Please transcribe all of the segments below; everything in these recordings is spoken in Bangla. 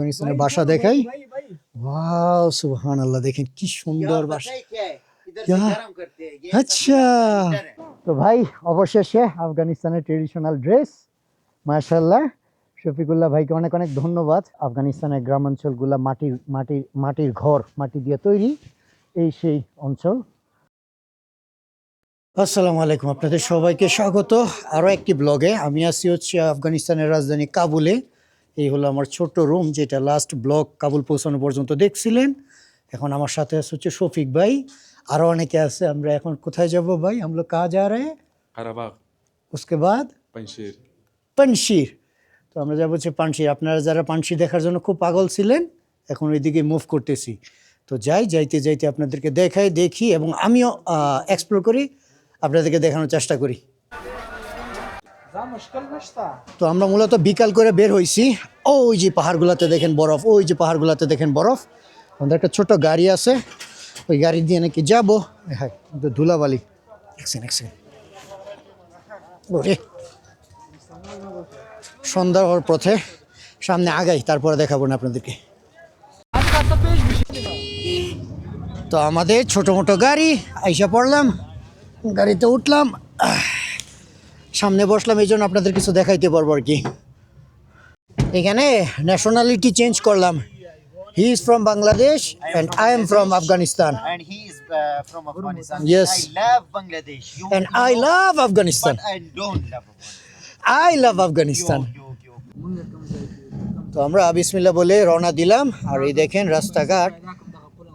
আফগানিস্তানের বাসা দেখাই? ওয়াও সুবহান আল্লাহ দেখেন কি সুন্দর বাসা। আচ্ছা। তো ভাই অবশেষে আফগানিস্তানের ট্রেডিশনাল ড্রেস মাশাল্লাহ শফিকুল্লাহ ভাইকে অনেক অনেক ধন্যবাদ। আফগানিস্তানের গ্রামাঞ্চলগুলা মাটির মাটির মাটির ঘর মাটি দিয়ে তৈরি এই সেই অঞ্চল। আসসালামু আলাইকুম আপনাদের সবাইকে স্বাগত। আরও একটি ব্লগে আমি আছি হচ্ছে আফগানিস্তানের রাজধানী কাবুলে। এই হলো আমার ছোট্ট রুম যেটা লাস্ট ব্লগ কাবুল পৌঁছানো পর্যন্ত দেখছিলেন এখন আমার সাথে আছে হচ্ছে শফিক ভাই আরও অনেকে আছে আমরা এখন কোথায় যাব ভাই আমরা কাজ যা রে কারাবাগ उसके बाद পাঞ্চের পানশির তো আমরা যাবো হচ্ছে পানশির আপনারা যারা পানশি দেখার জন্য খুব পাগল ছিলেন এখন ওইদিকে মুভ করতেছি তো যাই যাইতে যাইতে আপনাদেরকে দেখাই দেখি এবং আমিও এক্সপ্লোর করি আপনাদেরকে দেখানোর চেষ্টা করি তো আমরা মূলত বিকাল করে বের হয়েছি ওই যে পাহাড়গুলোতে দেখেন বরফ, ওই যে পাহাড়গুলোতে দেখেন বরফ। আমাদের একটা ছোট গাড়ি আছে। ওই গাড়ি দিয়ে নাকি যাব। হ্যাঁ ধুলাবালি। সন্ধ্যা হওয়ার পথে সামনে আগাই, তারপরে দেখাবো না আপনাদেরকে। তো আমাদের ছোট মোটো গাড়ি, আইসা পড়লাম, গাড়িতে উঠলাম। সামনে বসলাম এই জন্য আপনাদের কিছু দেখাইতে পারব আর কি। এখানে ন্যাশনালিটি চেঞ্জ করলাম। He is from Bangladesh and I am from Afghanistan. You, and I love Afghanistan. I love Afghanistan. তো আমরা বিসমিল্লা বলে রওনা দিলাম। আর এই দেখেন রাস্তাঘাট।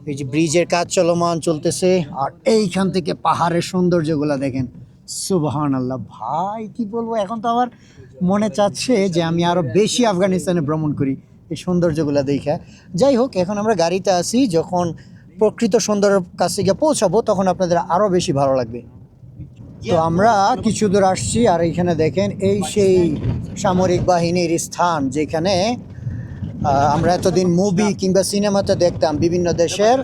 এই যে ব্রিজের কাজ চলমান চলতেছে। আর এইখান থেকে পাহাড়ের সৌন্দর্যগুলো দেখেন। সুবহান আল্লাহ ভাই, কি বলব? এখন তো আমার মনে চাচ্ছে যে আমি আরও বেশি আফগানিস্তানে ভ্রমণ করি এই সৌন্দর্যগুলো দেখা। যাই হোক, এখন আমরা গাড়িতে আসি যখন প্রকৃত সৌন্দর্যের কাছে গিয়ে পৌঁছাবো, তখন আপনাদের আরও বেশি ভালো লাগবে। তো আমরা কিছু দূর আসছি, আর এইখানে দেখেন এই সেই সামরিক বাহিনীর স্থান, যেখানে আমরা এতদিন মুভি কিংবা সিনেমাতে দেখতাম বিভিন্ন দেশের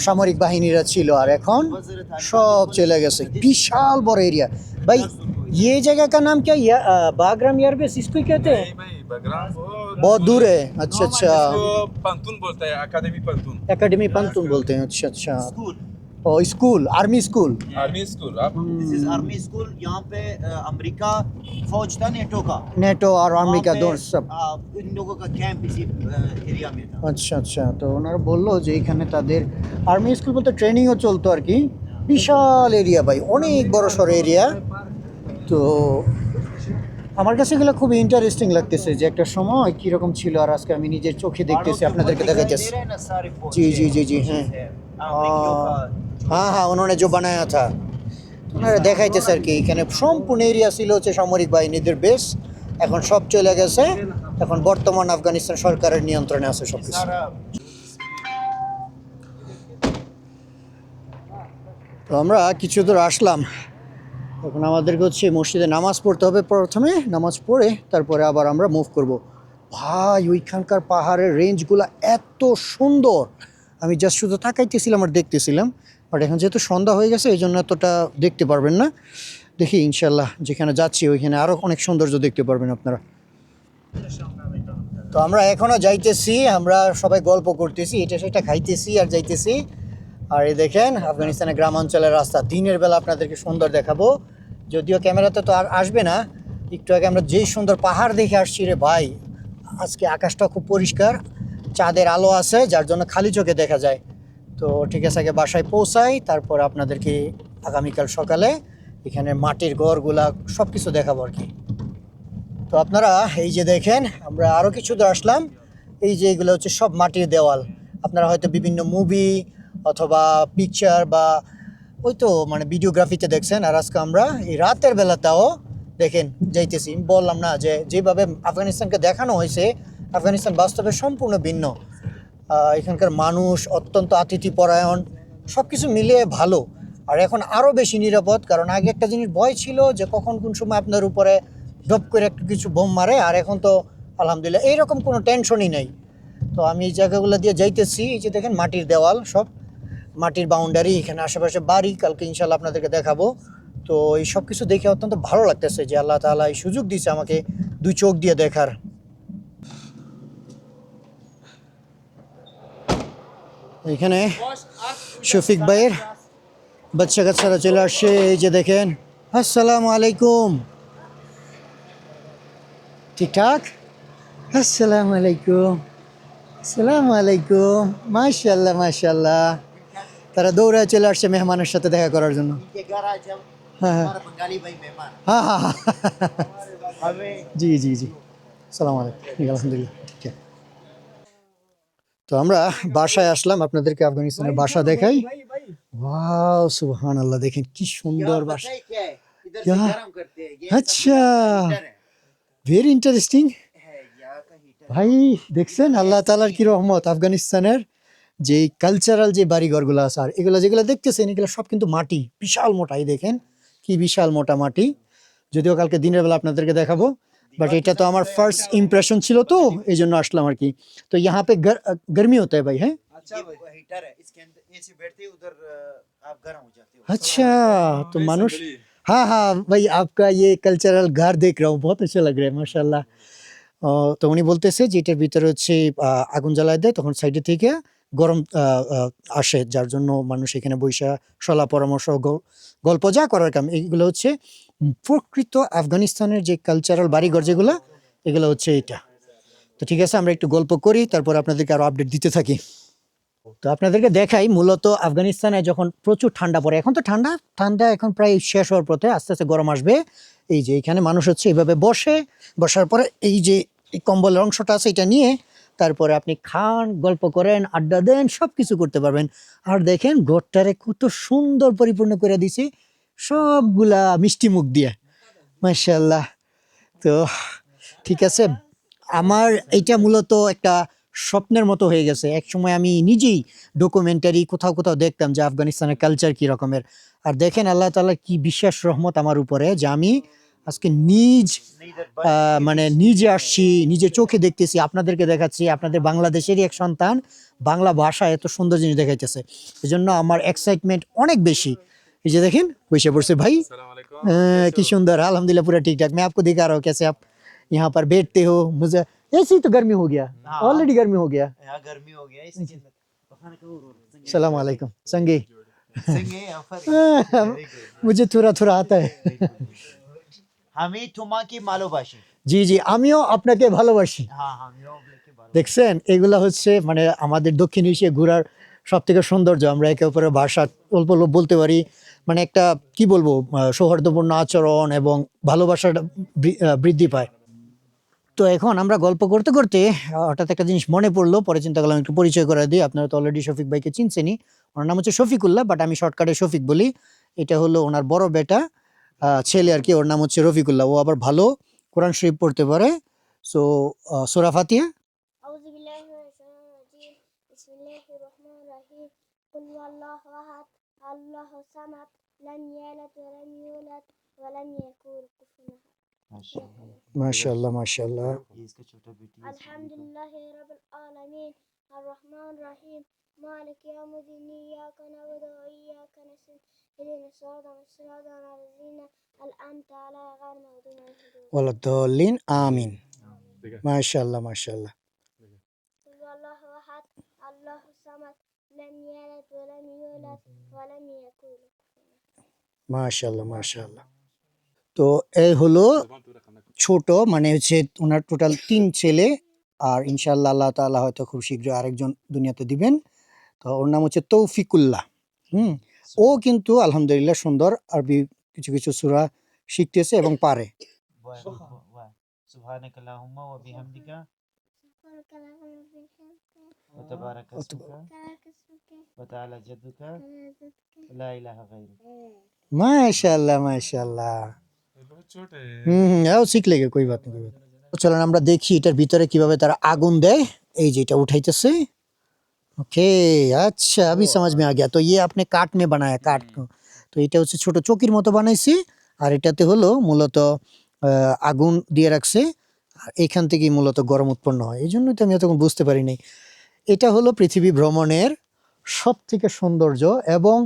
সামরিক বাহিনীরা ছিল আর এখন সব চলে গেছে বিশাল বড় এরিয়া ভাই ये जगह का नाम क्या है बागराम एयरबेस इसको ही कहते हैं नहीं बगराम वो बहुत दूर है अच्छा अच्छा इसको पंतुन बोलता है अकादमी पंतुन एकेडमी पंतुन बोलते हैं अच्छा अच्छा School. ओ School army school army school आप This is army school. यहाँ पे uh, अमेरिका फौज था नेटो का नेटो और आर्मी का वहाँ पे, दोनों सब uh, इन लोगों का कैंप इसी एरिया में था আচ্ছা আচ্ছা তো ওনারা বললো যে এখানে তাদের আর্মি স্কুল বলতে ট্রেনিংও চলতো আর কি বিশাল এরিয়া ভাই অনেক বড় সড়ো এরিয়া তো আমার কাছে এগুলো খুব ইন্টারেস্টিং লাগতেছে যে একটা সময় কীরকম ছিল আর আজকে আমি নিজের চোখে দেখতেছি আপনাদেরকে দেখাইতেছি दे रहे हैं ना सारे হ্যাঁ হ্যাঁ उन्होंने যে বানায় থা। ওনারা দেখাইতে স্যার কি, এখানে সম্পূর্ণ এরিয়া ছিল হচ্ছে সামরিক বাহিনীদের বেশ এখন সব চলে গেছে। এখন বর্তমান আফগানিস্তান সরকারের নিয়ন্ত্রণে আছে সব কিছু তো আমরা কিছু দূর আসলাম। এখন আমাদেরকে হচ্ছে মসজিদে নামাজ পড়তে হবে প্রথমে। নামাজ পড়ে তারপরে আবার আমরা মুভ করব। ভাই, ওইখানকার পাহাড়ের রেঞ্জগুলো এত সুন্দর। আমি জাস্ট শুধু তাকাইতেছিলাম আর দেখতেছিলাম। বাট এখন যেহেতু সন্ধ্যা হয়ে গেছে এই জন্য এতটা দেখতে পারবেন না। দেখি ইনশাল্লাহ যেখানে যাচ্ছি, ওইখানে আরও অনেক সৌন্দর্য দেখতে পারবেন আপনারা। তো আমরা এখনও যাইতেছি, আমরা সবাই গল্প করতেছি, এটা সেটা খাইতেছি আর যাইতেছি। আর এই দেখেন, আফগানিস্তানের গ্রামাঞ্চলের রাস্তা, দিনের বেলা আপনাদেরকে সুন্দর দেখাবো। যদিও ক্যামেরাতে তো আর আসবে না, একটু আগে আমরা যেই সুন্দর পাহাড় দেখে আসছি রে ভাই, আজকে আকাশটা খুব পরিষ্কার, চাঁদের আলো আছে, যার জন্য খালি চোখে দেখা যায়। তো ঠিক আছে, আগে বাসায় পৌঁছাই, তারপর আপনাদেরকে আগামীকাল সকালে এখানে মাটির ঘরগুলা সব কিছু দেখাবো আর কি। তো আপনারা এই যে দেখেন, আমরা আরও কিছু দূর আসলাম। এই যে এগুলো হচ্ছে সব মাটির দেওয়াল। আপনারা হয়তো বিভিন্ন মুভি অথবা পিকচার বা ওই তো মানে ভিডিওগ্রাফিতে দেখছেন। আর আজকে আমরা এই রাতের বেলাটাও দেখেন, যাইতেছি। বললাম না যে যেভাবে আফগানিস্তানকে দেখানো হয়েছে, আফগানিস্তান বাস্তবে সম্পূর্ণ ভিন্ন। এখানকার মানুষ, অত্যন্ত আতিথিপরায়ণ সব কিছু মিলিয়ে ভালো। আর এখন আরও বেশি নিরাপদ, কারণ আগে একটা জিনিস ভয় ছিল যে কখন কোন সময় আপনার উপরে ডপ করে একটা কিছু বোম মারে, আর এখন তো আলহামদুলিল্লাহ এইরকম কোনো টেনশনই নেই। তো আমি এই জায়গাগুলো দিয়ে যাইতেছি, এই যে দেখেন মাটির দেওয়াল সব। মাটির বাউন্ডারি এখানে আশেপাশে বাড়ি, কালকে ইনশাল্লাহ আপনাদেরকে দেখাবো। তো এই সব কিছু দেখে অত্যন্ত ভালো লাগতেছে যে আল্লাহ তাআলা এই সুযোগ দিয়েছে আমাকে দুই চোখ দিয়ে দেখার। এখানে শফিক ভাইয়ের বাচ্চা কাচ্চারা চলে আসছে এই যে দেখেন। আসসালামু আলাইকুম। ঠিকঠাক আসসালামু আলাইকুম। আসসালামু আলাইকুম। মাশাল্লাহ মাশাল্লাহ তারা দৌড়ে চলে আসছে মেহমানের সাথে দেখা করার জন্য। হ্যাঁ হ্যাঁ।, হ্যাঁ, হ্যাঁ, হ্যাঁ। জি জি জি। সালাম আলাইকুম। আলহামদুলিল্লাহ। তো আমরা বাসায় আসলাম আপনাদেরকে আফগানিস্তানের বাসা দেখাই। ওয়াও সুবহান আল্লাহ দেখেন কি সুন্দর বাসা। আচ্ছা ভেরি ইন্টারেস্টিং ভাই, দেখছেন আল্লাহ তালার কি রহমত, আফগানিস্তানের যে কালচারাল যে বাড়িঘরগুলো আছে, আর এগুলো যেগুলো দেখতেছেন, এগুলো সব কিন্তু মাটি, বিশাল মোটাই দেখেন, কি বিশাল মোটা মাটি। যদিও কালকে দিনের বেলা আপনাদেরকে দেখাবো বাট এটা তো আমার ফার্স্ট ইমপ্রেশন ছিল তো এই জন্য আসলাম আর কি তো यहाँ पे गर, गर्मी होता है भाई है अच्छा वो हीटर है इसके अंदर एसी बैठते ही उधर अ, आप गर्म हो जाते हो अच्छा तो मानुष हाँ हाँ भाई आपका ये कल्चरल घर देख रहा हूँ बहुत अच्छा लग रहा है माशाल्लाह আহ, তো উনি বলতেছে যে এটার ভিতরে হচ্ছে আহ, আগুন জ্বালায় দেয় তখন সাইডে থেকে গরম আহ, আহ, আসে যার জন্য মানুষ এখানে বৈশা সলা পরামর্শ গ- গল্প যা করার কাম এগুলো হচ্ছে উম, প্রকৃত আফগানিস্তানের যে কালচারাল বাড়িঘর যেগুলো, এগুলো হচ্ছে এটা তো ঠিক আছে, আমরা একটু গল্প করি, তারপর আপনাদেরকে আরও আপডেট দিতে থাকি। তো আপনাদেরকে দেখাই, মূলত আফগানিস্তানে যখন প্রচুর ঠান্ডা পড়ে, এখন তো ঠান্ডা ঠান্ডা এখন প্রায় শেষ হওয়ার পথে, আস্তে আস্তে গরম আসবে। এই যে এখানে মানুষ হচ্ছে এইভাবে বসে, বসার পরে এই যে কম্বলের অংশটা আছে, এটা নিয়ে তারপরে আপনি খান, গল্প করেন, আড্ডা দেন সব কিছু করতে পারবেন। আর দেখেন, ঘরটারে কত সুন্দর পরিপূর্ণ করে দিছে সবগুলা মিষ্টি মুখ দিয়ে। মার্শাল্লাহ তো ঠিক আছে। আমার এটা মূলত একটা স্বপ্নের মতো হয়ে গেছে। এক সময় আমি নিজেই ডকুমেন্টারি কোথাও কোথাও দেখতাম যে আফগানিস্তানের কালচার কী রকমের। আর দেখেন আল্লাহ তালা কি বিশ্বাস রহমত আমার উপরে যে আমি আজকে নিজ মানে নিজে আসছি, নিজে চোখে দেখতেছি, আপনাদেরকে দেখাচ্ছি, আপনাদের বাংলাদেশেরই এক সন্তান বাংলা ভাষা এত সুন্দর জিনিস দেখাইতেছে। এজন্য আমার এক্সাইটমেন্ট অনেক বেশি। ये देखें विशेपुर से भाई। हाँ, की सुंदर अलहमदिल्ला पूरा ठीक ठाक मैं आपको दिखा रहा हूँ कैसे आप यहाँ पर बैठते हो। मुझे ऐसे ही तो गर्मी हो गया। ऑलरेडी गर्मी हो गया। गर्मी हो गया सलाम वालेकुम संगे। हाँ, मुझे थोड़ा थोड़ा आता है। আমি তোমাকে ভালোবাসি জি জি আমিও আপনাকে ভালোবাসি দেখছেন এগুলা হচ্ছে মানে हमारे दक्षिण एशिया ঘোরার সব থেকে সৌন্দর্য। আমরা একে অপরের ভাষা অল্প অল্প বলতে পারি। মানে একটা, কি বলব সৌহার্দ্যপূর্ণ আচরণ এবং ভালোবাসাটা বৃদ্ধি পায়। তো এখন আমরা গল্প করতে করতে হঠাৎ একটা জিনিস মনে পড়ল, পরে চিন্তা করলাম একটু পরিচয় করে দিই। আপনারা তো অলরেডি শফিক ভাইকে চিনছেনই। ওনার নাম হচ্ছে শফিকুল্লাহ বাট আমি শর্টকাটে শফিক বলি। এটা হলো ওনার বড় বেটা ছেলে আর কি, ওর নাম হচ্ছে রফিকুল্লাহ। ও আবার ভালো কোরআন শরীফ পড়তে পারে। সো সোরা ফাতিয়া الله صمد لم يلد ولم يولد ولم يكن كفوا ما شاء الله ما شاء الله. الحمد لله رب العالمين. الرحمن الرحيم. مالك يوم الدين إياك نعبد وإياك نستعين. اهدنا الصراط المستقيم. الذين أنعمت على غير المغضوب عليهم. ولا الضالين. آمين. ما شاء الله ما شاء الله. الله أحد. الله الصمد لم يلد ولم يولد ولم يكن মাশাল্লাহ মাশাল্লাহ তো এই হলো ছোট মানে হচ্ছে ওনার টোটাল তিন ছেলে আর ইনশাল্লাহ আল্লাহ তালা হয়তো খুব শীঘ্র আরেকজন দুনিয়াতে দিবেন। তো ওর নাম হচ্ছে তৌফিকুল্লাহ হুম? ও কিন্তু আলহামদুলিল্লাহ সুন্দর আরবি কিছু কিছু সুরা শিখতেছে এবং পারে। अल्लाहुम्म व बिहम्दिका سبحانك اللهم وبحمدك व तबारक अस्मुका تبارك اسمك व तआला जद्दुका وتعالى व ला इलाहा गैरुक মাশাআল্লাহ মাশাআল্লাহ ये बहुत छोटे हैं হুম হুম এও শিখ লেগে কই বাত নেই কই বাত নেই। তো চলেন আমরা দেখি এটার ভিতরে কিভাবে তারা আগুন দেয় এই যে এটা উঠাইতেছে ওকে আচ্ছা अभी समझ में आ गया तो ये आपने काट में बनाया काट को তো এটা হচ্ছে ছোট চকির মতো বানাইছি আর এটাতে হলো মূলত আহ, আগুন দিয়ে রাখছে আর এখান থেকেই মূলত গরম উৎপন্ন হয় এই জন্যই তো আমি এতক্ষণ বুঝতে পারি নাই এটা হলো পৃথিবী ভ্রমণের সব থেকে সৌন্দর্য এবং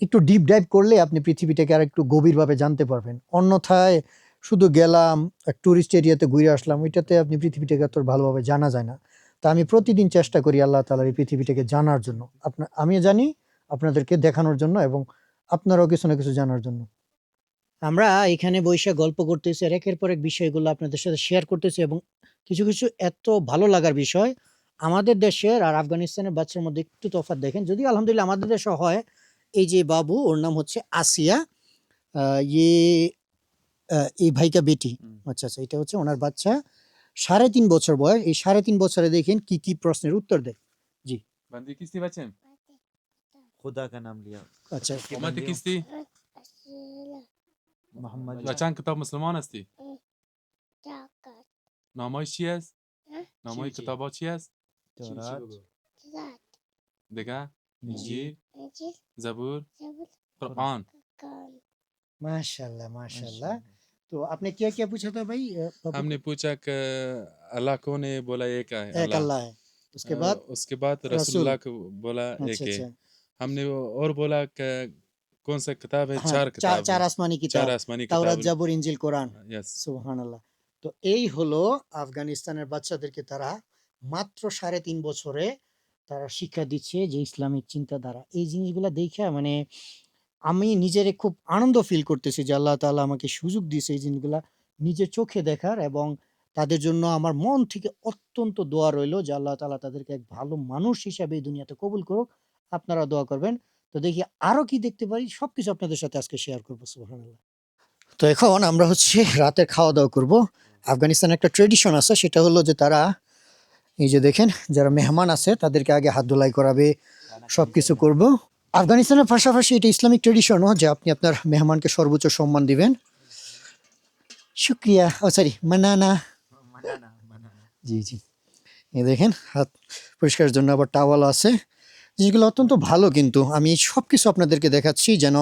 একটু ডিপ ডাইভ করলে আপনি পৃথিবীটাকে আর একটু গভীরভাবে জানতে পারবেন। অন্যথায় শুধু গেলাম ট্যুরিস্ট এরিয়াতে ঘুরে আসলাম, ওইটাতে আপনি পৃথিবীটাকে এত ভালোভাবে জানা যায় না। তা আমি প্রতিদিন চেষ্টা করি আল্লাহ তালার এই পৃথিবীটাকে জানার জন্য। আপনার আমি জানি আপনাদেরকে দেখানোর জন্য এবং আপনারাও কিছু না কিছু জানার জন্য। আমরা এখানে বসে গল্প করতেছি, আর একের পর এক বিষয়গুলো আপনাদের সাথে শেয়ার করতেছি এবং কিছু কিছু এত ভালো লাগার বিষয় আমাদের দেশের আর আফগানিস্তানের বাচ্চার মধ্যে একটু তফাৎ দেখেন। যদি আলহামদুলিল্লাহ আমাদের দেশে হয় এই যে বাবু ওর নাম হচ্ছে আসিয়া। ইয়ে এই ভাইকা বেটি। আচ্ছা আচ্ছা এটা হচ্ছে ওনার বাচ্চা। সাড়ে তিন বছর বয়স। এই সাড়ে তিন বছরে দেখেন কি কি প্রশ্নের উত্তর দেয়। জি। কিস্তি পাচ্ছেন? খোদা কা নাম লিয়া। আচ্ছা। মাতে কিস্তি? মোহাম্মদ বাচ্চান কিতাব মুসলমান নামাই নামাই কিতাব तो देखा? इंजील İncil, जबूर माशाल्लाह माशाल्लाह। तो आपने क्या क्या पूछा था भाई हमने पूछा कि अल्लाह कौन है बोला एक है एक अल्लाह। है। उसके बाद? उसके बाद रसूल। को बोला एक अच्छा, है। अच्छा। हमने और बोला कि कौन सा किताब है? हाँ, चार आसमानी किताब। चार आसमानी किताब तौरात जबूर इंजील कुरान। यस सुभान अल्लाह तो यही हलो अफ़गानिस्तान के হলো আফগানিস্তানের तरह মাত্র সাড়ে তিন বছরে তারা শিক্ষা দিচ্ছে যে ইসলামিক চিন্তাধারা। এই জিনিসগুলো দেখে মানে আমি নিজের খুব আনন্দ ফিল করতেছি যে আল্লাহ তাআলা আমাকে সুযোগ দিয়েছে এই জিনিসগুলা নিজের চোখে দেখার এবং তাদের জন্য আমার মন থেকে অত্যন্ত দোয়া রইল যে আল্লাহ তাআলা তাদেরকে এক ভালো মানুষ হিসাবে এই দুনিয়াতে কবুল করুক। আপনারা দোয়া করবেন। তো দেখি আরও কি দেখতে পারি, সবকিছু আপনাদের সাথে আজকে শেয়ার করব, সুবহানাল্লাহ। তো এখন আমরা হচ্ছে রাতে খাওয়া দাওয়া করব। আফগানিস্তানে একটা ট্রেডিশন আছে, সেটা হলো যে তারা এই যে দেখেন, যারা মেহমান আছে, তাদেরকে আগে হাত ধোলাই করাবে সব কিছু করব। আফগানিস্তানের পাশাপাশি এটা ইসলামিক ট্রেডিশনও যে আপনি আপনার মেহমানকে সর্বোচ্চ সম্মান দিবেন। শুক্রিয়া, ও সরি মানানা। জি জি। এই দেখেন, হাত পরিষ্কারের জন্য আবার টাওয়াল আছে জিনিসগুলো অত্যন্ত ভালো কিন্তু। আমি সব কিছু আপনাদেরকে দেখাচ্ছি যেন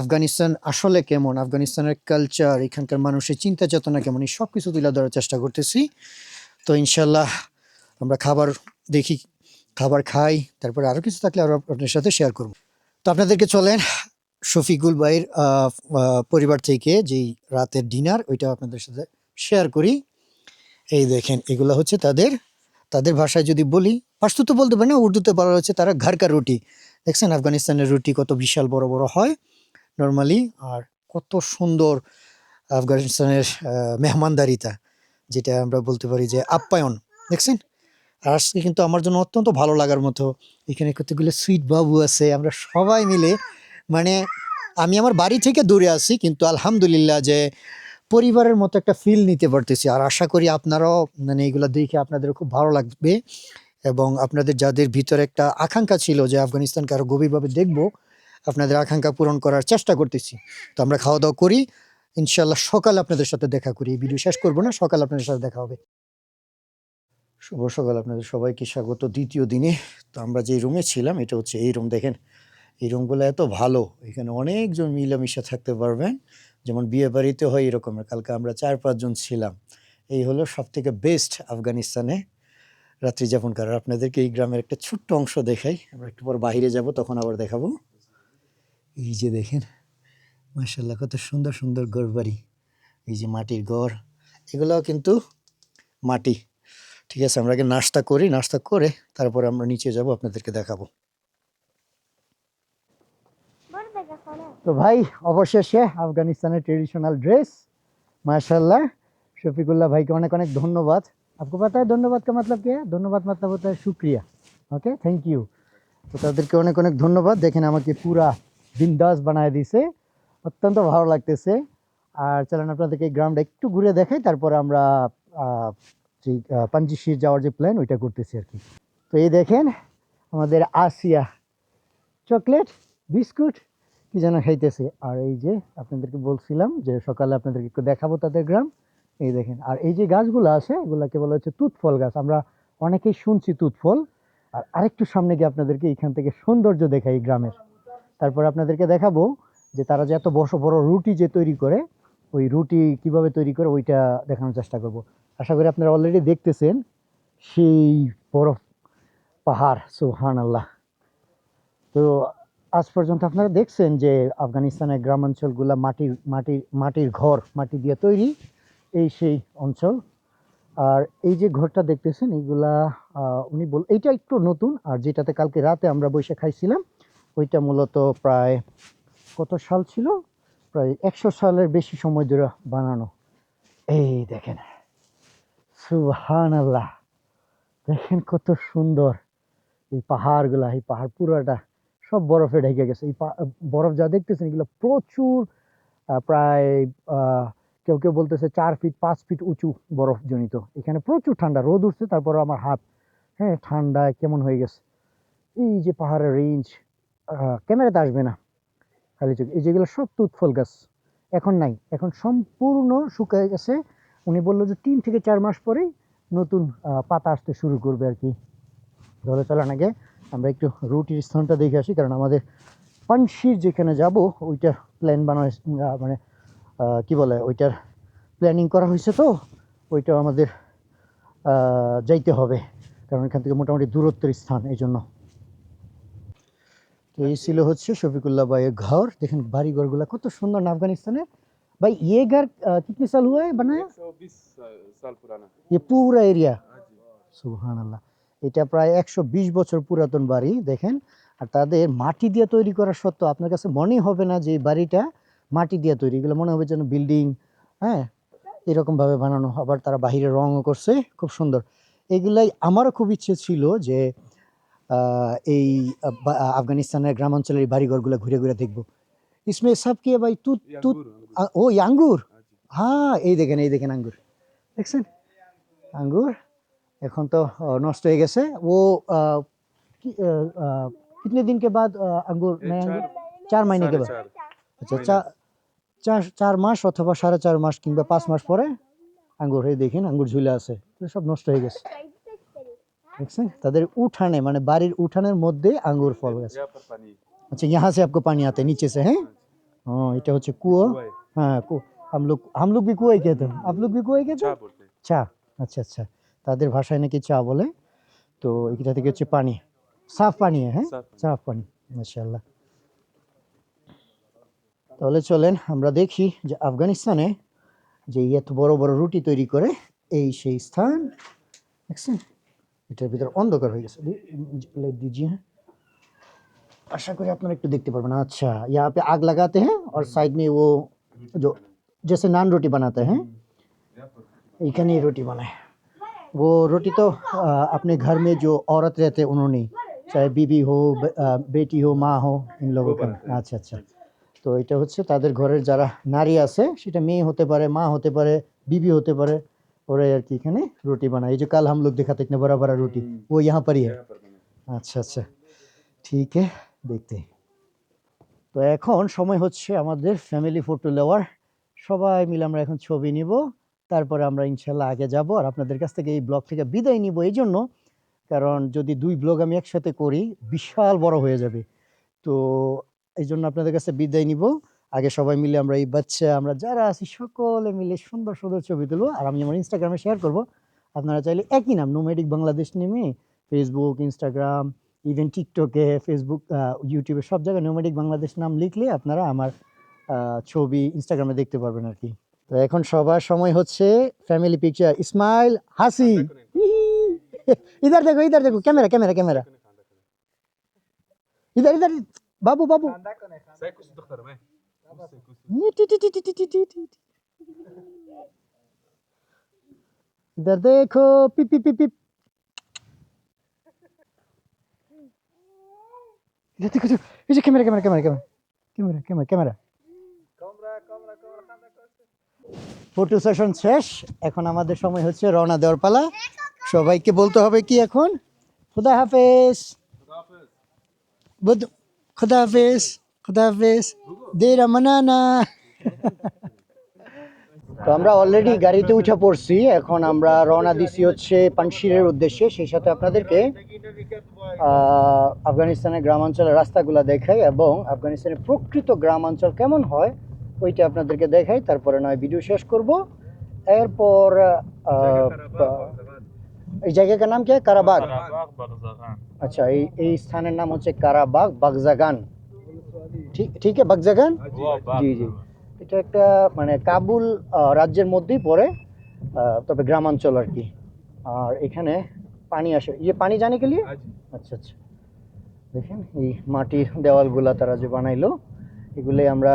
আফগানিস্তান আসলে কেমন, আফগানিস্তানের কালচার এখানকার মানুষের চিন্তা চেতনা কেমন, এই সব কিছু তুলে ধরার চেষ্টা করতেছি। তো ইনশাল্লাহ আমরা খাবার দেখি, খাবার খাই, তারপরে আরও কিছু থাকলে আরও আপনাদের সাথে শেয়ার করব। তো আপনাদেরকে চলেন শফিকুল ভাইয়ের পরিবার থেকে যেই রাতের ডিনার ওইটা আপনাদের সাথে শেয়ার করি। এই দেখেন, এগুলো হচ্ছে তাদের তাদের ভাষায় যদি বলি, পাশতু তো বলতে পারে না, উর্দুতে বলা হচ্ছে তারা ঘরকা রুটি। দেখছেন, আফগানিস্তানের রুটি কত বিশাল বড় বড় হয়। নর্মালি আর কত সুন্দর আফগানিস্তানের মেহমানদারিতা। যেটা আমরা বলতে পারি যে আপ্যায়ন, দেখছেন? আর আজকে কিন্তু আমার জন্য অত্যন্ত ভালো লাগার মতো এখানে কতগুলো সুইট বাবু আছে, আমরা সবাই মিলে মানে আমি আমার বাড়ি থেকে দূরে আছি, কিন্তু আলহামদুলিল্লাহ যে পরিবারের মতো একটা ফিল নিতে পারতেছি। আর আশা করি আপনারাও মানে এগুলো দেখে আপনাদের খুব ভালো লাগবে এবং আপনাদের যাদের ভিতরে একটা আকাঙ্ক্ষা ছিল যে আফগানিস্তানকে আরও গভীরভাবে দেখব, আপনাদের আকাঙ্ক্ষা পূরণ করার চেষ্টা করতেছি। তো আমরা খাওয়া দাওয়া করি ইনশাল্লাহ সকাল আপনাদের সাথে দেখা করি। এই ভিডিও শেষ করব না, সকাল আপনাদের সাথে দেখা হবে। শুভ সকাল আপনাদের সবাইকে, স্বাগত দ্বিতীয় দিনে। তো আমরা যে রুমে ছিলাম, এটা হচ্ছে এই রুম দেখেন। এই রুমগুলো এত ভালো, এখানে অনেকজন মিলামিশা থাকতে পারবেন। যেমন বিয়ে বাড়িতে হয় এরকমের কালকে আমরা চার পাঁচজন ছিলাম। এই হলো সব থেকে বেস্ট আফগানিস্তানে রাত্রি যাপন করার আপনাদেরকে এই গ্রামের একটা ছোট্ট অংশ দেখাই। আমরা একটু পর বাইরে যাব, তখন আবার দেখাবো। এই যে দেখেন মার্শাল্লাহ কত সুন্দর সুন্দর ঘর বাড়ি এই যে মাটির ঘর এগুলো কিন্তু মাটি ঠিক আছে আমরা আগে নাস্তা করি নাস্তা করে তারপরে আমরা নিচে যাব আপনাদেরকে দেখাবো Burada kafana. তো ভাই অবশেষে আফগানিস্তানের ট্রেডিশনাল ড্রেস माशाल्लाह शफीकुल्ला भाई को अनेक अनेक धन्यवाद आपको पता है धन्यवाद का मतलब क्या है धन्यवाद मतलब होता है शुक्रिया ওকে থ্যাংক ইউ তো তাদেরকে অনেক অনেক ধন্যবাদ দেখেন আমাকে পুরা বিন্দাস বানায় দিছে অত্যন্ত ভালো লাগতেছে। আর চলেন আপনাদেরকে এই গ্রামটা একটু ঘুরে দেখাই তারপরে আমরা আহ, পাঞ্জিশির যাওয়ার যে প্ল্যান ওইটা করতেছি আর কি। তো এই দেখেন আমাদের আসিয়া চকলেট বিস্কুট কি যেন খাইতেছে। আর এই যে আপনাদেরকে বলছিলাম যে সকালে আপনাদেরকে একটু দেখাবো তাদের গ্রাম। এই দেখেন আর এই যে গাছগুলো আছে এগুলাকে বলা হচ্ছে তুতফল গাছ। আমরা অনেকেই শুনছি তুতফল। আর আরেকটু সামনে গিয়ে আপনাদেরকে এখান থেকে সৌন্দর্য দেখাই গ্রামের। তারপর আপনাদেরকে দেখাবো যে তারা যে এত বড় বড় রুটি যে তৈরি করে, ওই রুটি কীভাবে তৈরি করে ওইটা দেখানোর চেষ্টা করব। আশা করি আপনারা অলরেডি দেখতেছেন সেই বরফ পাহাড় সুহান আল্লাহ তো আজ পর্যন্ত আপনারা দেখছেন যে আফগানিস্তানের গ্রামাঞ্চলগুলা মাটির মাটির মাটির ঘর, মাটি দিয়ে তৈরি এই সেই অঞ্চল। আর এই যে ঘরটা দেখতেছেন এইগুলা উনি বল, এইটা একটু নতুন, আর যেটাতে কালকে রাতে আমরা বসে খাইছিলাম, ওইটা মূলত প্রায় কত সাল ছিল? প্রায় একশো সালের বেশি সময় ধরে বানানো। এই দেখেন। সুবহান আল্লাহ দেখেন কত সুন্দর। এই পাহাড়গুলা, এই পাহাড় পুরোটা সব বরফে ঢেকে গেছে। এই বরফ যা দেখতেছেন, এগুলো প্রচুর প্রায় কেউ কেউ বলতেছে চার ফিট, পাঁচ ফিট উঁচু বরফ জনিত এখানে প্রচুর ঠান্ডা, রোদ উঠছে, তারপর আমার হাত হ্যাঁ ঠান্ডায় কেমন হয়ে গেছে। এই যে পাহাড়ের রেঞ্জ ক্যামেরাতে আসবে না। চোখ এই যেগুলো সব তুৎফল গাছ, এখন নাই। এখন সম্পূর্ণ শুকায় গেছে। উনি বলল যে তিন থেকে চার মাস পরেই নতুন পাতা আসতে শুরু করবে আর কি। ধরে চলেন আগে, আমরা একটু রুটির স্থানটা দেখে আসি, কারণ আমাদের পানশির যেখানে যাব ওইটার প্ল্যান বানা মানে কি বলে, ওইটার প্ল্যানিং করা হয়েছে তো ওইটা আমাদের যাইতে হবে। কারণ এখান থেকে মোটামুটি দূরত্বের স্থান, এই জন্য। তো এই ছিল হচ্ছে শফিকুল্লাহ ভাইয়ের ঘর দেখেন বাড়ি ঘরগুলা কত সুন্দর না আফগানিস্তানে भाई ये घर अ, कितने साल हुआ है बनाया 120 साल पुराना ये पूरा एरिया সুবহান আল্লাহ এটা প্রায় একশো বিশ বছর পুরাতন বাড়ি দেখেন আর তাদের মাটি দিয়ে তৈরি করা সত্ত্বেও আপনার কাছে মনেই হবে না যে এই বাড়িটা মাটি দিয়ে তৈরি এগুলো মনে হবে যেন বিল্ডিং হ্যাঁ এরকমভাবে বানানো আবার তারা বাহিরে রঙও করছে খুব সুন্দর এগুলাই আমারও খুব ইচ্ছে ছিল যে আহ, এই আহ, বা- আফগানিস্তানের গ্রামাঞ্চলের এই বাড়িঘরগুলো ঘুরে ঘুরে দেখবো ইসমে সব কি ভাই তু ये তু अंगूर अंगूर। আ- ও এই আঙ্গুর हाँ जी। হ্যাঁ এই দেখেন এই দেখেন আঙ্গুর দেখছেন আঙ্গুর এখন তো আহ, নষ্ট হয়ে গেছে ও আহ, কি- আহ, আহ, कितने दिन के बाद আহ, আঙ্গুর ये नया चार আঙ্গুর চার মাইনে के साढ़े बाद चार আচ্ছা মহিনা। চা- চার চার মাস অথবা সাড়ে চার মাস কিংবা পাঁচ মাস পরে আঙ্গুর এই দেখেন আঙ্গুর ঝুলে আছে তো সব নষ্ট হয়ে গেছে দেখছেন তাদের উঠানে মানে বাড়ির উঠানের মধ্যে আঙ্গুর ফল গেছে यहाँ पर पानी अच्छा यहाँ से आपको पानी आता है नीचे से है हाँ এটা হচ্ছে কুয়ো हुआ है हाँ कु हम लोग हम लोग भी कुआ ही कहते हैं आप लोग भी कुआ ही कहते चा हैं बोलते हैं চা আচ্ছা আচ্ছা তাদের ভাষায় নাকি চা বলে তো এটা থেকে হচ্ছে পানি সাফ পানি হ্যাঁ साफ पानी। সাফ পানি মাশাআল্লাহ তাহলে চলেন আমরা দেখি যে আফগানিস্তানে যে এত বড় বড় রুটি তৈরি করে এই সেই স্থান দেখছেন এটার ভিতরে অন্ধকার হয়ে গেছে। লাইট দিজিয়ে হ্যাঁ আশা করি আপনারা একটু দেখতে পারবেন। আচ্ছা यहाँ पे आग लगाते हैं और साइड में वो जो जैसे नान रोटी बनाते हैं इकने रोटी वो रोटी तो अपने घर में जो औरत रहते हैं उन्होंने चाहे बीबी हो बेटी हो माँ हो इन लोगों का अच्छा अच्छा तो এটা হচ্ছে তাদের ঘরের जरा नारी আছে সেটা মেয়ে হতে পারে মা होते ওরাই আর কি এখানে রুটি বানায় এই যে কাল हम लोग दिखाते इतने बड़ा बड़ा रोटी वो यहाँ पर ही है यहाँ पर बना আচ্ছা আচ্ছা ঠিক है দেখতে তো এখন সময় হচ্ছে আমাদের ফ্যামিলি ফটো নেওয়ার সবাই মিলে আমরা এখন ছবি নিব তারপরে আমরা ইনশাল্লাহ আগে যাব আর আপনাদের কাছ থেকে এই ব্লগ থেকে বিদায় নিব এই জন্য কারণ যদি দুই ব্লগ আমি একসাথে করি বিশাল বড় হয়ে যাবে তো এই জন্য আপনাদের কাছে বিদায় নিব আগে সবাই মিলে আমরা এই বাচ্চা, আমরা যারা আছি সকলে মিলে সুন্দর সুন্দর ছবি তুলবো। আর আমি আমার ইনস্টাগ্রামে শেয়ার করব। আপনারা চাইলে একই নাম নোমেডিক বাংলাদেশ নেমে ফেসবুক ইনস্টাগ্রাম ইভেন টিকটকে ফেসবুক ইউটিউবে সব জায়গায় নোমেডিক বাংলাদেশ নাম লিখলে আপনারা আমার ছবি ইনস্টাগ্রামে দেখতে পারবেন আর কি। তো এখন সবার সময় হচ্ছে ফ্যামিলি পিকচার ইসমাইল হাসি ইধার দেখো ইধার দেখো, ক্যামেরা ক্যামেরা ক্যামেরা। ইধার ইধার, বাবু বাবু। इधर देखो पिप पिप पिप पिप इधर देखो जो ये camera camera camera camera camera camera camera photo session শেষ। এখন আমাদের সময় হচ্ছে রওনা দেওয়ার পালা। সবাইকে বলতে হবে কি এখন? খুদা হাফেজ। খুদা হাফেজ। খুদা হাফেজ খুদা হাফেজ। দেরা মানানা। তো আমরা অলরেডি গাড়িতে উঠে পড়ছি এখন আমরা রওনা দিছি হচ্ছে পানশিরের উদ্দেশ্যে সেই সাথে আপনাদেরকে আফগানিস্তানের গ্রামাঞ্চলের রাস্তাগুলো দেখাই এবং আফগানিস্তানের প্রকৃত গ্রামাঞ্চল কেমন হয় ওইটা আপনাদেরকে দেখাই তারপরে নয় ভিডিও শেষ করব। এরপর এই জায়গাটার নাম কি? কারাবাগ? আচ্ছা এই এই স্থানের নাম হচ্ছে কারাবাগ বাগজাগান। ঠিক ঠিক আছে বাগজাগান? জি জি এটা একটা মানে কাবুল রাজ্যের মধ্যেই পড়ে তবে গ্রামাঞ্চল আর কি। আর এখানে পানি আসে। ইয়ে পানি জানে কে লিয়ে? আচ্ছা আচ্ছা। দেখেন এই মাটির দেওয়ালগুলা তারা যে বানাইলো এগুলোই আমরা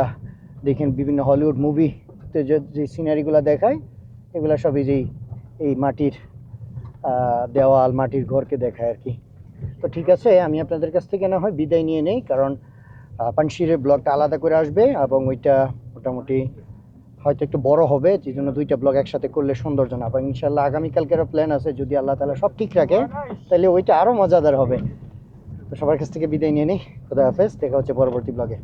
দেখেন বিভিন্ন হলিউড মুভিতে যে যে সিনারিগুলো দেখায় এগুলো সবই যেই এই মাটির দেওয়াল মাটির ঘরকে দেখায় আর কি। তো ঠিক আছে আমি আপনাদের কাছ থেকে না হয় বিদায় নিয়ে নেই কারণ পানশিরের ব্লগটা আলাদা করে আসবে এবং ওইটা মোটামুটি হয়তো একটু বড় হবে যে জন্য দুইটা ব্লগ একসাথে করলে সৌন্দর্য না এবং ইনশাল্লাহ আগামীকালকেরও প্ল্যান আছে, যদি আল্লাহ তালা সব ঠিক রাখে, তাহলে ওইটা আরও মজাদার হবে। তো সবার কাছ থেকে বিদায় নিয়ে নিই। খুদা হাফেজ, দেখা হচ্ছে পরবর্তী ব্লগে।